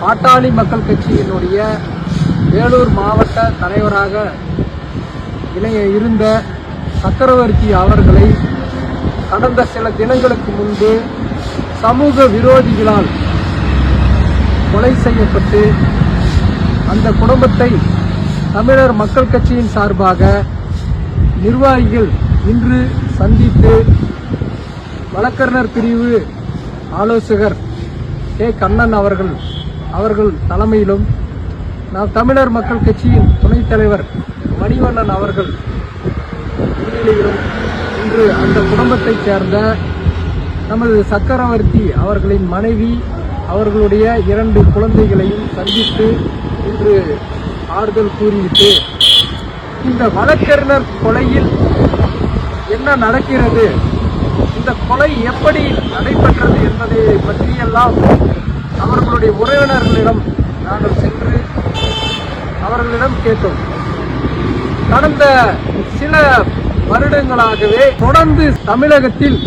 பாட்டாளி மக்கள் கட்சியினுடைய வேலூர் மாவட்ட தலைவராக இணைய இருந்த சக்கரவர்த்தி அவர்களை கடந்த சில தினங்களுக்கு முன்பு சமூக விரோதிகளால் கொலை செய்யப்பட்டு அந்த குடும்பத்தை தமிழர் மக்கள் கட்சியின் சார்பாக நிர்வாகிகள் இன்று சந்தித்து வழக்கறிஞர் பிரிவு ஆலோசகர் கே கண்ணன் அவர்கள் அவர்கள் தலைமையிலும் நாம் தமிழர் மக்கள் கட்சியின் துணைத் தலைவர் மணிவண்ணன் அவர்கள் முன்னிலையிலும் இன்று அந்த குடும்பத்தைச் சேர்ந்த நமது சக்கரவர்த்தி அவர்களின் மனைவி அவர்களுடைய இரண்டு குழந்தைகளையும் சந்தித்து இன்று ஆறுதல் கூறிவிட்டு இந்த வழக்கறிஞர் கொலையில் என்ன நடக்கிறது? இந்த கொலை எப்படி நடைபெற்றது என்பதை பற்றியெல்லாம் அவர்களுடைய உறவினர்களிடம் நாங்கள் சென்று அவர்களிடம் கேட்டோம். கடந்த சில வருடங்களாகவே தொடர்ந்து தமிழகத்தில்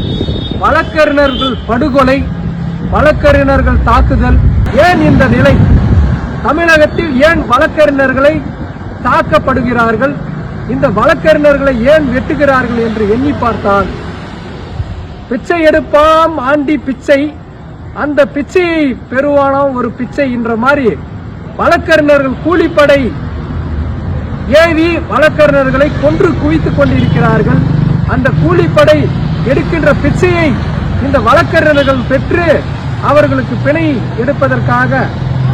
வழக்கறிஞர்கள் படுகொலை வழக்கறிஞர்கள் தாக்குதல் ஏன் இந்த நிலை? தமிழகத்தில் ஏன் வழக்கறிஞர்களை தாக்கப்படுகிறார்கள்? இந்த வழக்கறிஞர்களை ஏன் வெட்டுகிறார்கள் என்று எண்ணி பார்த்தால் பிச்சை எடுப்பாம் ஆண்டி பிச்சை அந்த பிச்சையை பெறுவானாம் ஒரு பிச்சை என்ற மாதிரி வழக்கறிஞர்கள் கூலிப்படை ஏவி வழக்கறிஞர்களை கொன்று குவித்துக் கொண்டிருக்கிறார்கள். அந்த கூலிப்படை எடுக்கின்ற பிச்சையை இந்த வழக்கறிஞர்கள் பெற்று அவர்களுக்கு பிணை எடுப்பதற்காக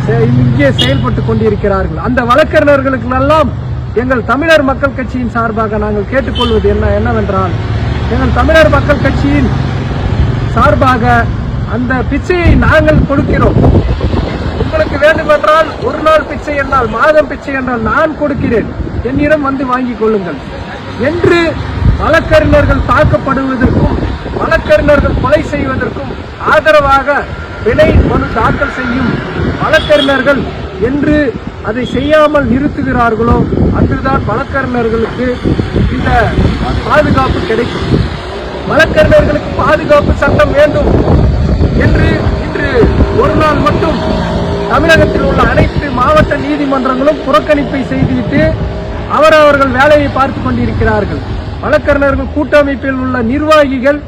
செ- இங்கே செயல்பட்டு கொண்டிருக்கிறார்கள். அந்த வழக்கறிஞர்களுக்கு எல்லாம் எங்கள் தமிழர் மக்கள் கட்சியின் சார்பாக நாங்கள் கேட்டுக்கொள்வது என்ன என்னவென்றால் எங்கள் தமிழர் மக்கள் கட்சியின் சார்பாக அந்த பிச்சையை நாங்கள் கொடுக்கிறோம். உங்களுக்கு வேண்டுமென்றால் ஒரு நாள் பிச்சை என்றால் மாதம் பிச்சை என்றால் நான் கொடுக்கிறேன். என்னிடம் வந்து வாங்கிக் கொள்ளுங்கள். என்று வழக்கறிஞர்கள் தாக்கப்படுவதற்கும் வழக்கறிஞர்கள் கொலை செய்வதற்கும் ஆதரவாக விலை மனு தாக்கல் செய்யும் வழக்கறிஞர்கள் என்று அதை செய்யாமல் நிறுத்துகிறார்களோ அன்றுதான் வழக்கறிஞர்களுக்கு இந்த பாதுகாப்பு கிடைக்கும். வழக்கறிஞர்களுக்கு பாதுகாப்பு சட்டம் வேண்டும் என்று இன்று ஒரு நாள் மட்டும் தமிழகத்தில் உள்ள அனைத்து மாவட்ட நீதிமன்றங்களும் புறக்கணிப்பை செய்துவிட்டு அவரவர்கள் வேலையை பார்த்து கொண்டிருக்கிறார்கள். வழக்கறிஞர்கள் கூட்டமைப்பில் உள்ள நிர்வாகிகள்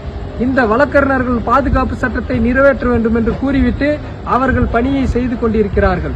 இந்த வழக்கறிஞர்கள் பாதுகாப்பு சட்டத்தை நிறைவேற்ற வேண்டும் என்று கூறிவிட்டு அவர்கள் பணியை செய்து கொண்டிருக்கிறார்கள்.